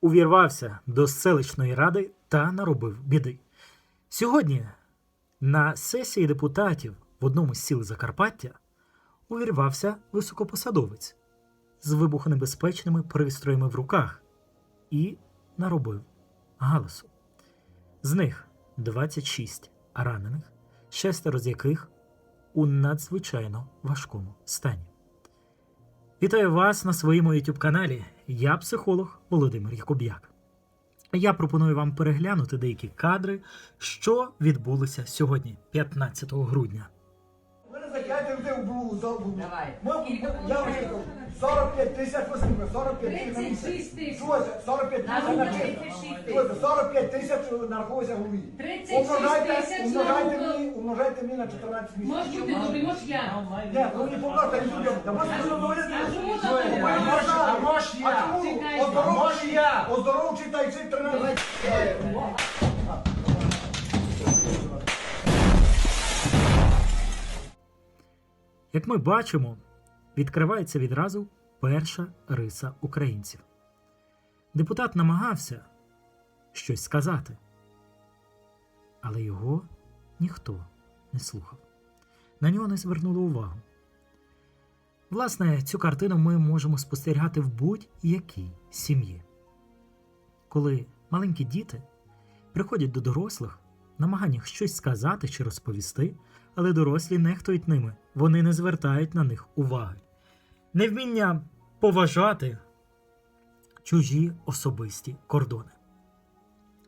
увірвався до селищної ради та наробив біди. Сьогодні на сесії депутатів в одному з сіл Закарпаття увірвався високопосадовець з вибухонебезпечними пристроями в руках і наробив галасу. З них 26 ранених, шестеро з яких у надзвичайно важкому стані. Вітаю вас на своєму youtube каналі. Я психолог Володимир Якуб'як. Я пропоную вам переглянути деякі кадри, що відбулося сьогодні, 15 грудня. Давай. Ми- Скільки ви Я хочете? вже 45 тисяч, скільки? 45 тисяч на місяць. 36 тисяч. Чуєте? 45 тисяч на місяць. 36 Чуєте? 45 тисяч нараховується в голові. 36 Умножайте, тисяч умножайте на мені, умножайте мені на 14 Може місяців. бути добрий, може я. Ні, ви мені покажете, людям. Та можна А ви говорити? а чому так А говорите? можна? А може я? А чому? Чекайте. Оздоровчий я. Оздоровчий та й цей 13. Як ми бачимо, відкривається відразу перша риса українців. Депутат намагався щось сказати, але його ніхто не слухав. На нього не звернули увагу. Власне, цю картину ми можемо спостерігати в будь-якій сім'ї. Коли маленькі діти приходять до дорослих, намаганнях щось сказати чи розповісти, але дорослі нехтують ними, вони не звертають на них уваги. Невміння поважати чужі особисті кордони.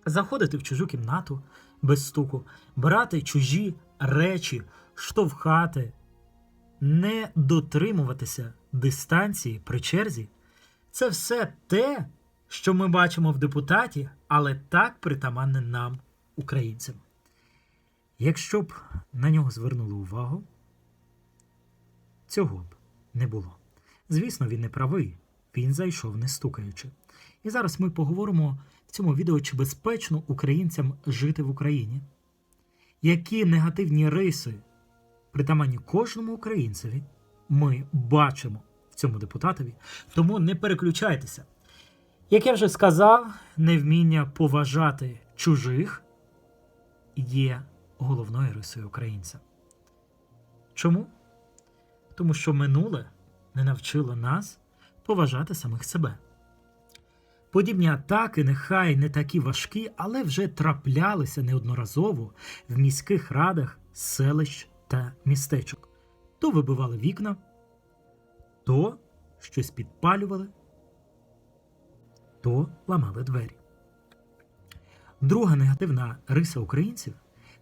Заходити в чужу кімнату без стуку, брати чужі речі, штовхати, не дотримуватися дистанції при черзі це все те, що ми бачимо в депутаті, але так притаманне нам, українцям. Якщо б на нього звернули увагу, цього б не було. Звісно, він не правий, він зайшов не стукаючи. І зараз ми поговоримо в цьому відео, чи безпечно українцям жити в Україні, які негативні риси, притаманні кожному українцеві, ми бачимо в цьому депутатові, тому не переключайтеся. Як я вже сказав, невміння поважати чужих є головною рисою українця. Чому? Тому що минуле не навчило нас поважати самих себе. Подібні атаки, нехай не такі важкі, але вже траплялися неодноразово в міських радах селищ та містечок. То вибивали вікна, то щось підпалювали, то ламали двері. Друга негативна риса українців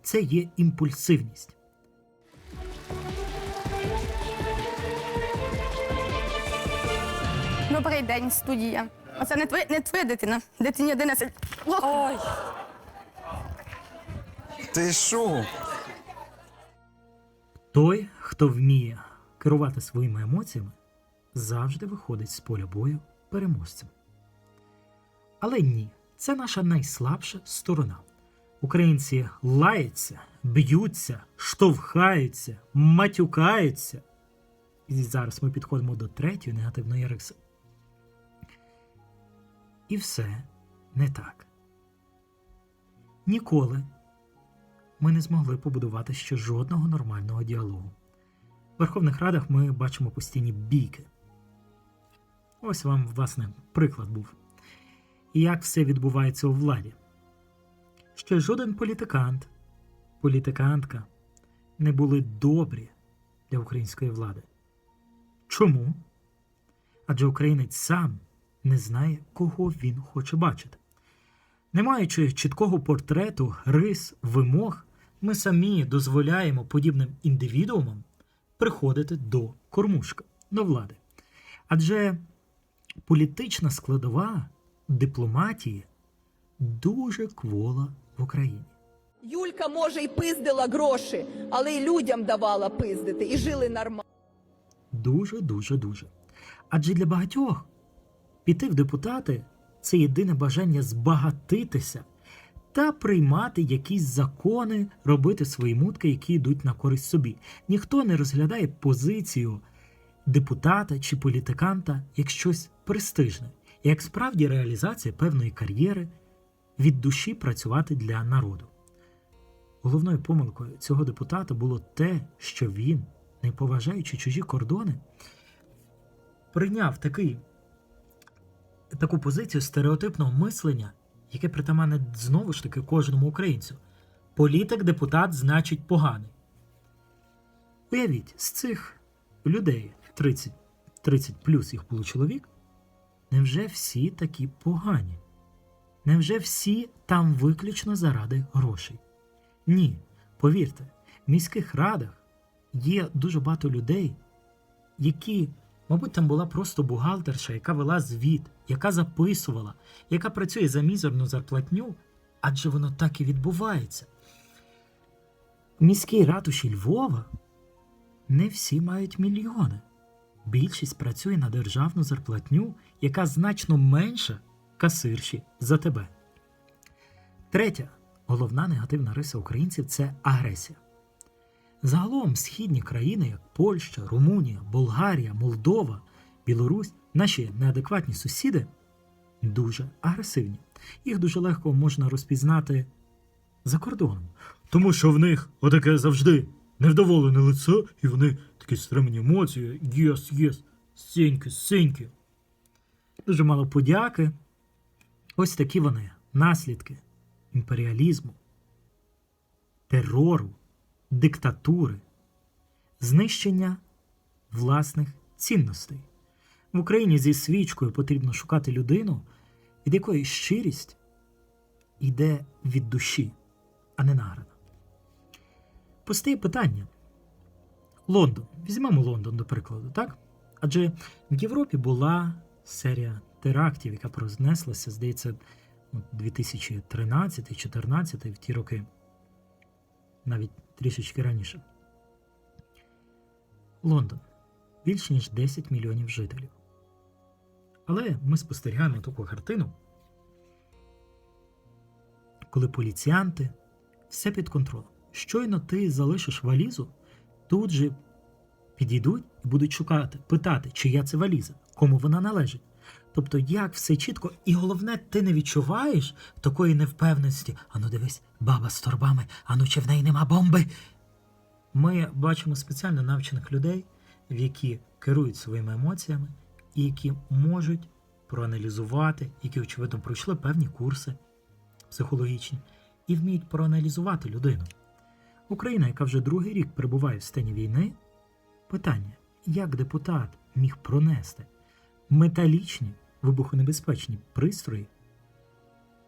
це є імпульсивність. Добрий день, студія. Оце не твоя, не твоя дитина. Дитині 11. Ой. Ти що? Той, хто вміє керувати своїми емоціями, завжди виходить з поля бою переможцем. Але ні, це наша найслабша сторона. Українці лаються, б'ються, штовхаються, матюкаються. І зараз ми підходимо до третьої негативної риси. І все не так. Ніколи ми не змогли побудувати ще жодного нормального діалогу. В Верховних Радах ми бачимо постійні бійки. Ось вам, власне, приклад був. І як все відбувається у владі. Ще жоден політикант, політикантка не були добрі для української влади. Чому? Адже українець сам не знає, кого він хоче бачити. Не маючи чіткого портрету, рис, вимог, ми самі дозволяємо подібним індивідуумам приходити до кормушка, до влади. Адже політична складова дипломатії дуже квола в Україні. Юлька, може, і пиздила гроші, але й людям давала пиздити, і жили нормально. Дуже, дуже, дуже. Адже для багатьох піти в депутати це єдине бажання збагатитися та приймати якісь закони, робити свої мутки, які йдуть на користь собі. Ніхто не розглядає позицію депутата чи політиканта як щось престижне. як справді реалізація певної кар'єри від душі працювати для народу. Головною помилкою цього депутата було те, що він, не поважаючи чужі кордони, прийняв такий, таку позицію стереотипного мислення, яке притаманне знову ж таки кожному українцю. Політик депутат значить поганий. Уявіть, з цих людей 30, 30 плюс їх було чоловік, невже всі такі погані? Невже всі там виключно заради грошей? Ні, повірте, в міських радах є дуже багато людей, які, мабуть, там була просто бухгалтерша, яка вела звіт, яка записувала, яка працює за мізерну зарплатню, адже воно так і відбувається. В міській ратуші Львова не всі мають мільйони. Більшість працює на державну зарплатню, яка значно менша касирші за тебе. Третя головна негативна риса українців це агресія. Загалом східні країни, як Польща, Румунія, Болгарія, Молдова, Білорусь, наші неадекватні сусіди дуже агресивні. Їх дуже легко можна розпізнати за кордоном. Тому що в них отаке завжди невдоволене лице, і вони такі стремені емоції. Єс, єс, синьки, синьки. Дуже мало подяки. Ось такі вони наслідки імперіалізму, терору, диктатури, знищення власних цінностей. В Україні зі свічкою потрібно шукати людину, від якої щирість йде від душі, а не награда. Постає питання. Лондон. Візьмемо Лондон, до прикладу, так? Адже в Європі була серія терактів, яка рознеслася, здається, ну, 2013-2014 в ті роки, навіть трішечки раніше. Лондон. Більше ніж 10 мільйонів жителів. Але ми спостерігаємо таку картину, коли поліціянти все під контролем. Щойно ти залишиш валізу, тут же підійдуть і будуть шукати, питати, чия це валіза, кому вона належить. Тобто, як все чітко, і головне, ти не відчуваєш такої невпевненості. Ану, дивись, баба з торбами, ану, чи в неї нема бомби. Ми бачимо спеціально навчених людей, які керують своїми емоціями, які можуть проаналізувати, які, очевидно, пройшли певні курси психологічні, і вміють проаналізувати людину. Україна, яка вже другий рік перебуває в стані війни, питання, як депутат міг пронести металічні вибухонебезпечні пристрої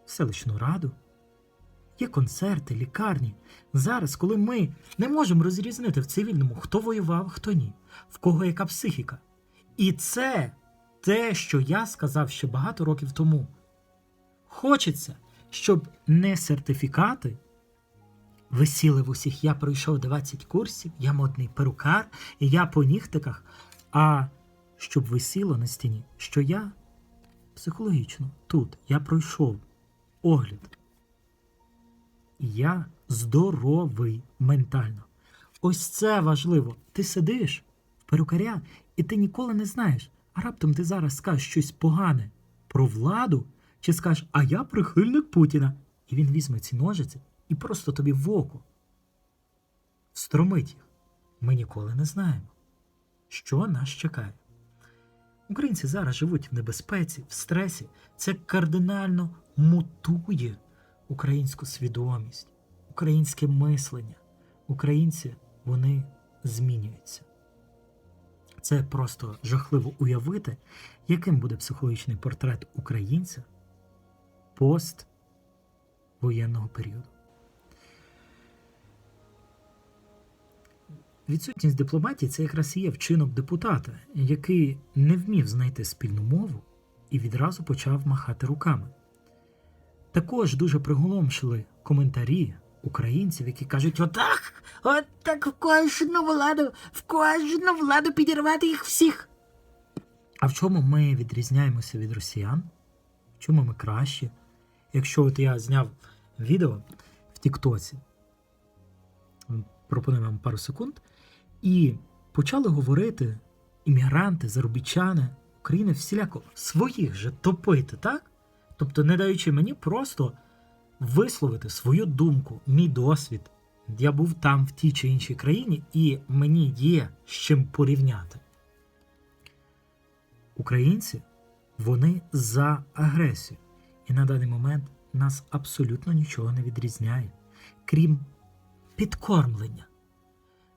в селищну раду? Є концерти, лікарні. Зараз, коли ми не можемо розрізнити в цивільному, хто воював, хто ні, в кого яка психіка. І це те, що я сказав ще багато років тому. Хочеться, щоб не сертифікати висіли в усіх. Я пройшов 20 курсів, я модний перукар, і я по нігтиках, а щоб висіло на стіні, що я психологічно тут, я пройшов огляд. Я здоровий ментально. Ось це важливо. Ти сидиш в перукаря, і ти ніколи не знаєш, а раптом ти зараз скажеш щось погане про владу, чи скажеш, а я прихильник Путіна. І він візьме ці ножиці і просто тобі в око встромить їх. Ми ніколи не знаємо, що нас чекає. Українці зараз живуть в небезпеці, в стресі. Це кардинально мутує українську свідомість, українське мислення. Українці вони змінюються. Це просто жахливо уявити, яким буде психологічний портрет українця поствоєнного періоду. Відсутність дипломатії це якраз і є вчинок депутата, який не вмів знайти спільну мову і відразу почав махати руками. Також дуже приголомшили коментарі українців, які кажуть: отак, отак в кожну владу, в кожну владу підірвати їх всіх. А в чому ми відрізняємося від росіян? В чому ми кращі? Якщо от я зняв відео в Тіктоці, пропоную вам пару секунд, і почали говорити іммігранти, заробітчани України всіляко своїх же топити, так? Тобто, не даючи мені просто висловити свою думку, мій досвід. Я був там в тій чи іншій країні, і мені є з чим порівняти. Українці вони за агресію. І на даний момент нас абсолютно нічого не відрізняє, крім підкормлення,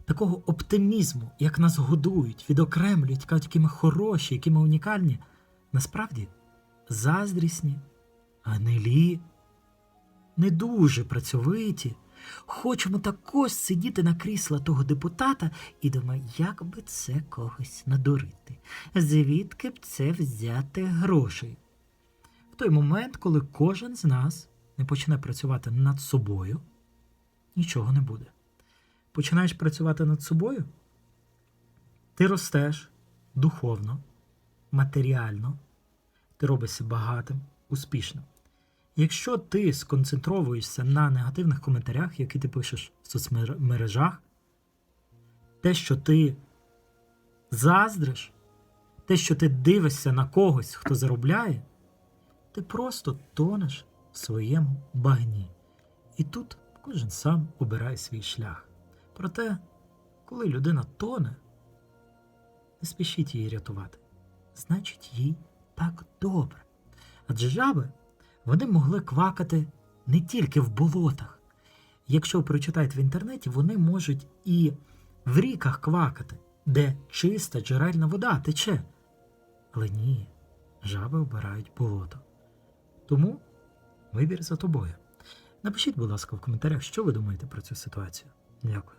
такого оптимізму, як нас годують, відокремлюють, кажуть, які ми хороші, які ми унікальні. Насправді заздрісні, гнилі, не дуже працьовиті. Хочемо також сидіти на крісла того депутата і думаємо, як би це когось надурити, звідки б це взяти грошей. В той момент, коли кожен з нас не почне працювати над собою, нічого не буде. Починаєш працювати над собою, ти ростеш духовно, матеріально, ти робишся багатим, успішним. Якщо ти сконцентровуєшся на негативних коментарях, які ти пишеш в соцмережах, те, що ти заздриш, те, що ти дивишся на когось, хто заробляє, ти просто тонеш в своєму багні. І тут кожен сам обирає свій шлях. Проте, коли людина тоне, не спішіть її рятувати. Значить, їй так добре. Адже жаби вони могли квакати не тільки в болотах. Якщо прочитаєте в інтернеті, вони можуть і в ріках квакати, де чиста джерельна вода тече. Але ні, жаби обирають болото. Тому вибір за тобою. Напишіть, будь ласка, в коментарях, що ви думаєте про цю ситуацію. Дякую.